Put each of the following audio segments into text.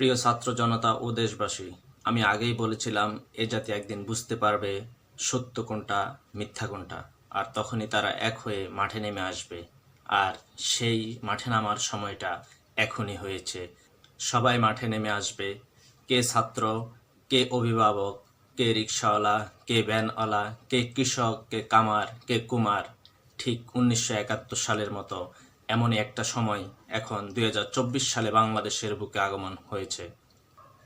প্রিয় ছাত্র জনতা ও দেশবাসী, আমি আগেই বলেছিলাম, এ জাতি একদিন বুঝতে পারবে সত্য কোনটা, মিথ্যা কোনটা। আর তখনই তারা এক হয়ে মাঠে নেমে আসবে। আর সেই মাঠে নামার সময়টা এখনই হয়েছে। সবাই মাঠে নেমে আসবে। কে ছাত্র, কে অভিভাবক, কে রিক্সাওয়ালা কে ভ্যানওয়ালা, কে কৃষক, কে কামার, কে কুমার, ঠিক উনিশশো একাত্তর সালের মতো এমনই একটা সময় এখন দু হাজার চব্বিশ সালে বাংলাদেশের বুকে আগমন হয়েছে।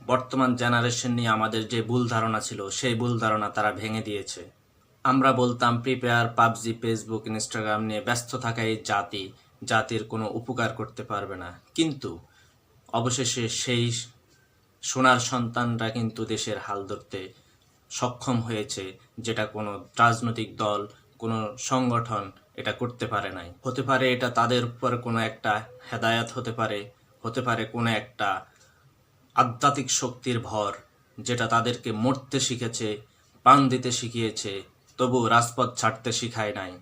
বর্তমান জেনারেশন নিয়ে আমাদের যে ভুল ধারণা ছিল, সেই ভুল ধারণা তারা ভেঙে দিয়েছে। আমরা বলতাম, প্রিপেয়ার, পাবজি, ফেসবুক, ইনস্টাগ্রাম নিয়ে ব্যস্ত থাকা এই জাতি, জাতির কোনো উপকার করতে পারবে না। কিন্তু অবশেষে সেই সোনার সন্তানরা কিন্তু দেশের হাল ধরতে সক্ষম হয়েছে, যেটা কোনো রাজনৈতিক দল, কোনো সংগঠন এটা করতে পারে নাই। হতে পারে এটা তাদের উপর কোনো একটা হেদায়াত হতে পারে হতে পারে কোনো একটা আধ্যাত্মিক শক্তির ভর যেটা তাদেরকে মরতে শিখেছে প্রাণ দিতে শিখিয়েছে, তবু রাজপথ ছাড়তে শিখায় নাই।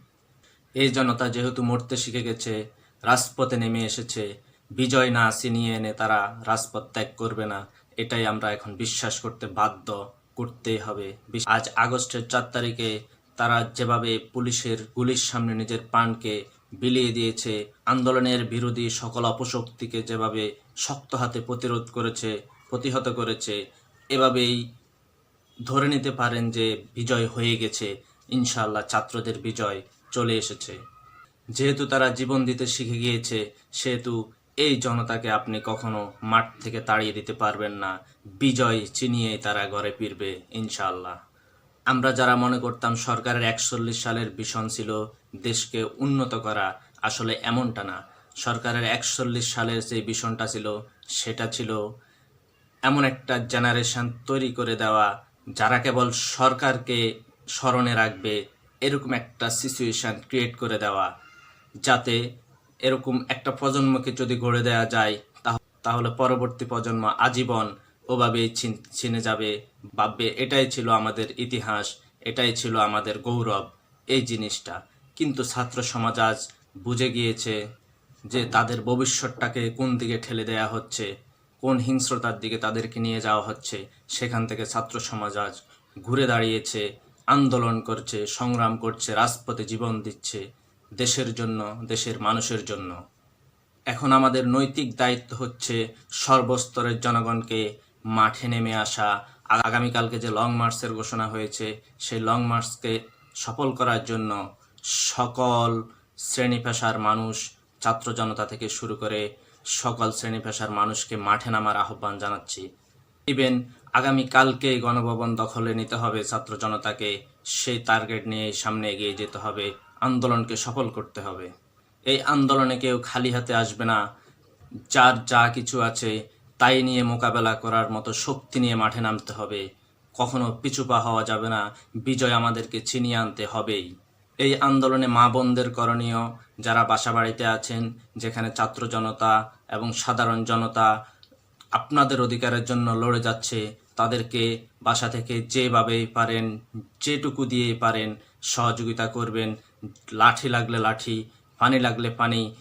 এই জনতা যেহেতু মরতে শিখে গেছে, রাজপথে নেমে এসেছে, বিজয় না ছিনিয়ে এনে তারা রাজপথ ত্যাগ করবে না, এটাই আমরা এখন বিশ্বাস করতে বাধ্য করতেই হবে। আজ আগস্টের চার তারিখে তারা যেভাবে পুলিশের গুলির সামনে নিজের প্রাণকে বিলিয়ে দিয়েছে, আন্দোলনের বিরোধী সকল অপশক্তিকে যেভাবে শক্ত হাতে প্রতিরোধ করেছে, প্রতিহত করেছে, এভাবেই ধরে নিতে পারেন যে বিজয় হয়ে গেছে। ইনশাআল্লাহ ছাত্রদের বিজয় চলে এসেছে। যেহেতু তারা জীবন দিতে শিখে গিয়েছে, সেহেতু এই জনতাকে আপনি কখনো মাঠ থেকে তাড়িয়ে দিতে পারবেন না। বিজয় চিনিয়ে তারা ঘরে ফিরবে, ইনশাআল্লাহ। আমরা যারা মনে করতাম সরকারের একচল্লিশ সালের ভীষণ ছিল দেশকে উন্নত করা, আসলে এমনটা না। সরকারের একচল্লিশ সালের যে ভীষণটা ছিল, সেটা ছিল এমন একটা জেনারেশন তৈরি করে দেওয়া, যারা কেবল সরকারকে স্মরণে রাখবে, এরকম একটা সিচুয়েশন ক্রিয়েট করে দেওয়া, যাতে এরকম একটা প্রজন্মকে যদি গড়ে দেওয়া যায়, তাহ- তাহলে পরবর্তী প্রজন্ম আজীবন ওভাবেই ছিনে যাবে, ভাববে, এটাই ছিল আমাদের ইতিহাস, এটাই ছিল আমাদের গৌরব, এই জিনিসটা। কিন্তু ছাত্র সমাজ আজ বুঝে গিয়েছে যে তাদের ভবিষ্যৎটাকে কোন দিকে ঠেলে দেয়া হচ্ছে, কোন হিংস্রতার দিকে তাদেরকে নিয়ে যাওয়া হচ্ছে, সেখান থেকে ছাত্র সমাজ আজ ঘুরে দাঁড়িয়েছে, আন্দোলন করছে, সংগ্রাম করছে, রাজপথে জীবন দিচ্ছে, দেশের জন্য, দেশের মানুষের জন্য। এখন আমাদের নৈতিক দায়িত্ব হচ্ছে সর্বস্তরের জনগণকে মাঠে নেমে আসা আগামীকালকে যে লং মার্চের ঘোষণা হয়েছে, সেই লং মার্চকে সফল করার জন্য সকল শ্রেণি পেশার মানুষ, ছাত্র জনতা থেকে শুরু করে সকল শ্রেণি পেশার মানুষকে মাঠে নামার আহ্বান জানাচ্ছি। ইভেন আগামীকালকে গণভবন দখলে নিতে হবে ছাত্র জনতাকে, সেই টার্গেট নিয়ে সামনে এগিয়ে যেতে হবে, আন্দোলনকে সফল করতে হবে। এই আন্দোলনে কেউ খালি হাতে আসবে না, যার যা কিছু আছে তাই নিয়ে মোকাবেলা করার মতো শক্তি নিয়ে মাঠে নামতে হবে। কখনো পিছুপা হওয়া যাবে না। বিজয় আমাদেরকে ছিনিয়ে আনতে হবেই। এই আন্দোলনে মা বোনদের করণীয়, যারা বাসা বাড়িতে আছেন, যেখানে ছাত্র জনতা এবং সাধারণ জনতা আপনাদের অধিকারের জন্য লড়ে যাচ্ছে, তাদেরকে বাসা থেকে যেভাবে পারেন, যেটুকু দিয়ে পারেন, সহযোগিতা করবেন। লাঠি লাগলে লাঠি, পানি লাগলে পানি,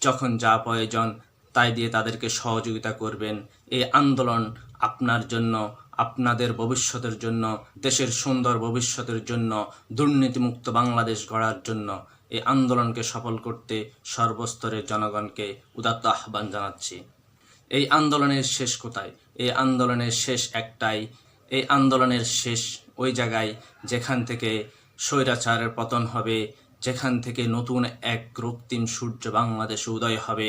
যখন যা প্রয়োজন তাই দিয়ে তাদেরকে সহযোগিতা করবেন। এই আন্দোলন আপনার জন্য, আপনাদের ভবিষ্যতের জন্য, দেশের সুন্দর ভবিষ্যতের জন্য, দুর্নীতিমুক্ত বাংলাদেশ গড়ার জন্য এই আন্দোলনকে সফল করতে সর্বস্তরের জনগণকে উদাত্ত আহ্বান জানাচ্ছি। এই আন্দোলনের শেষ কোথায়? এই আন্দোলনের শেষ একটাই, এই আন্দোলনের শেষ ওই জায়গায় যেখান থেকে স্বৈরাচারের পতন হবে, যেখান থেকে নতুন এক রক্তিম সূর্য বাংলাদেশে উদয় হবে।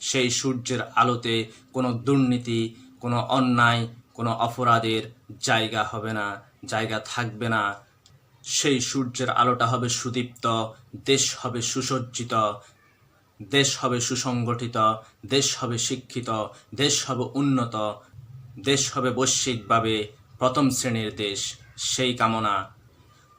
সেই সূর্যের আলোতে কোনো দুর্নীতি, কোনো অন্যায়, কোনো অপরাধের জায়গা হবে না, জায়গা থাকবে না। সেই সূর্যের আলোটা হবে সুদীপ্ত, দেশ হবে সুসজ্জিত, দেশ হবে সুসংগঠিত, দেশ হবে শিক্ষিত, দেশ হবে উন্নত, দেশ হবে বৈশ্বিকভাবে প্রথম শ্রেণির দেশ। সেই কামনা।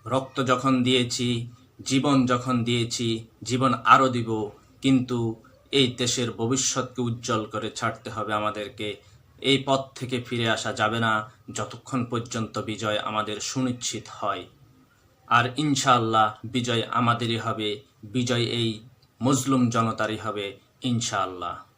রক্ত যখন দিয়েছি, জীবন যখন দিয়েছি, জীবন আরও দিব, কিন্তু এই দেশের ভবিষ্যৎকে উজ্জ্বল করে ছাড়তে হবে আমাদেরকে। এই পথ থেকে ফিরে আসা যাবে না যতক্ষণ পর্যন্ত বিজয় আমাদের সুনিশ্চিত হয়। আর ইনশাআল্লাহ বিজয় আমাদেরই হবে, বিজয় এই মজলুম জনতারই হবে ইনশাআল্লাহ।